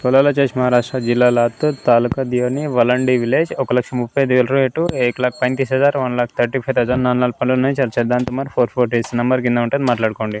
Kolar chase Maharashtra ಜಿಲ್ಲಾ తాలూకా taluk వలండి village ఒక లక్ష ముప్పై ಮುಪ್ಪೈ ವೇಲ రేటు ಏಕ್ లాక్ పైంతీస్ హజార్ one lakh thirty five thousand నాలుగు నాలుగు పనులు ఉన్నాయి. చాలా చేద్దాం ఫోర్ ఫోర్ డేస్ నెంబర్ కింద ఉంటుంది. మాట్లాడుకోండి.